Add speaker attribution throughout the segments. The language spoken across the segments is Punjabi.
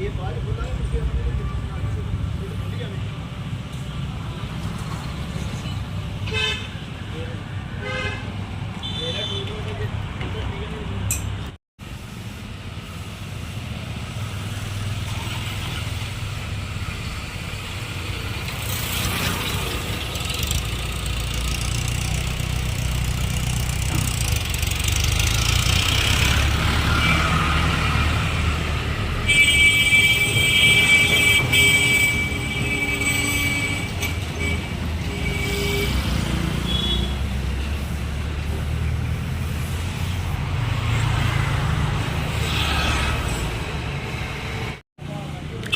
Speaker 1: ये बाल बुला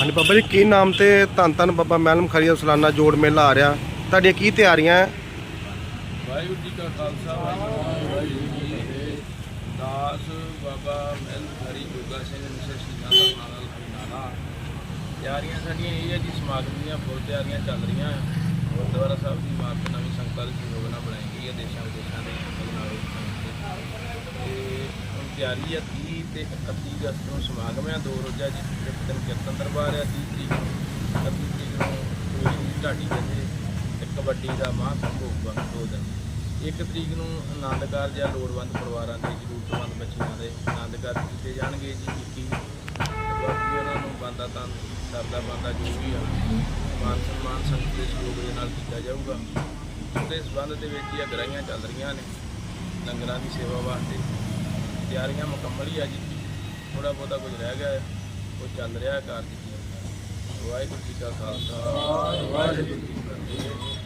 Speaker 1: ਹਾਂਜੀ ਬਾਬਾ ਜੀ, ਕੀ ਨਾਮ ਤੇ ਧੰਨ ਧੰਨ ਬਾਬਾ ਮੈਲਮ ਖਰੀਆ ਸਾਲਾਨਾ ਜੋੜ ਮੇਲਾ ਆ ਰਿਹਾ। ਤੁਹਾਡੀਆਂ ਕੀ ਤਿਆਰੀਆਂ? ਹੈ
Speaker 2: ਵਾਹਿਗੁਰੂ ਜੀ ਕਾ ਖਾਲਸਾ, ਵਾਹਿਗੁਰੂ ਜੀ ਕੀ ਫਤਿਹ। ਦਾਸ ਬਾਬਾ ਮਹਿਲ ਹਰੀ ਜੋਗਾ ਸਿੰਘ ਮਿਸਰ ਸਿੰਘਾਂ ਦਾ ਨਾਲਾ ਨਾਲਾ ਤਿਆਰੀਆਂ ਸਾਡੀਆਂ ਇਹ ਹੈ ਜੀ, ਸਮਾਗਮ ਦੀਆਂ ਫੁੱਲ ਤਿਆਰੀਆਂ ਚੱਲ ਰਹੀਆਂ। ਗੁਰਦੁਆਰਾ ਸਾਹਿਬ ਦੀ ਇਮਾਰਤ ਨਵੀਂ ਸੰਗਤਾਂ ਦੀ ਸਹਿਯੋਗ ਬਣਾਈ ਗਈ ਹੈ, ਦੇਸ਼ਾਂ ਵਿਦੇਸ਼ਾਂ ਦੇ ਨਾਲ ਤੇ ਤਿਆਰੀ ਹੈ ਤੇ 31 ਅਗਸਤ ਨੂੰ ਸਮਾਗਮ ਹੈ। ਦੋ ਰੋਜ਼ਾ ਜੀ ਇੱਕ ਦਿਨ ਕੀਰਤਨ ਦਰਬਾਰ ਹੈ ਤੀਹ ਤਰੀਕ ਨੂੰ 31 ਤਰੀਕ ਨੂੰ ਕੋਈ ਢਾਡੀ ਦੇ ਤੇ ਕਬੱਡੀ ਦਾ ਮਹਾਂਸੰਘ ਹੋਊਗਾ ਦੋ ਦਿਨ। ਇੱਕ ਤਰੀਕ ਨੂੰ ਆਨੰਦ ਕਾਰਜ ਆ ਲੋੜਵੰਦ ਪਰਿਵਾਰਾਂ ਦੇ ਜ਼ਰੂਰਤਮੰਦ ਬੱਚਿਆਂ ਦੇ ਆਨੰਦ ਕਾਰਜ ਕੀਤੇ ਜਾਣਗੇ ਜੀ। 21 ਬਾਕੀ ਉਹਨਾਂ ਨੂੰ ਬੰਦਾ ਤਾਂ ਸਰਦਾ ਬੰਦਾ ਜੋ ਵੀ ਆ, ਮਾਨ ਸਨਮਾਨ ਸੰਗਤ ਦੇ ਸਹਿਯੋਗ ਦੇ ਨਾਲ ਕੀਤਾ ਜਾਊਗਾ। ਉਹਦੇ ਸਬੰਧ ਦੇ ਵਿੱਚ ਹੀ ਅਗਰਾਈਆਂ ਚੱਲ ਰਹੀਆਂ ਨੇ। ਲੰਗਰਾਂ ਦੀ ਸੇਵਾ ਵਾਸਤੇ ਤਿਆਰੀਆਂ ਮੁਕੰਮਲ ਹੀ ਆ ਜੀ। ਥੋੜਾ ਬਹੁਤਾ ਕੁਝ ਰਹਿ ਗਿਆ ਉਹ ਚੱਲ ਰਿਹਾ ਕਾਰਜ ਜੀ ਵਾਹਿਗੁਰੂ ਜੀ ਕਾ ਖਾਲਸਾ। ਵਾਹਿਗੁਰੂ ਜੀ ਕੀ ਫਤਿਹ।